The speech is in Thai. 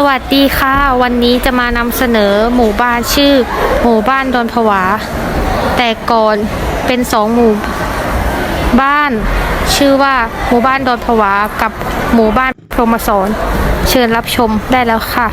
สวัสดีค่ะ วันนี้จะมานำเสนอหมู่บ้านชื่อ หมู่บ้านดอนผวา แต่ก่อนเป็นสองหมู่บ้าน ชื่อว่าหมู่บ้านดอนผวากับหมู่บ้านพรมสอนเชิญรับชมได้แล้วค่ะ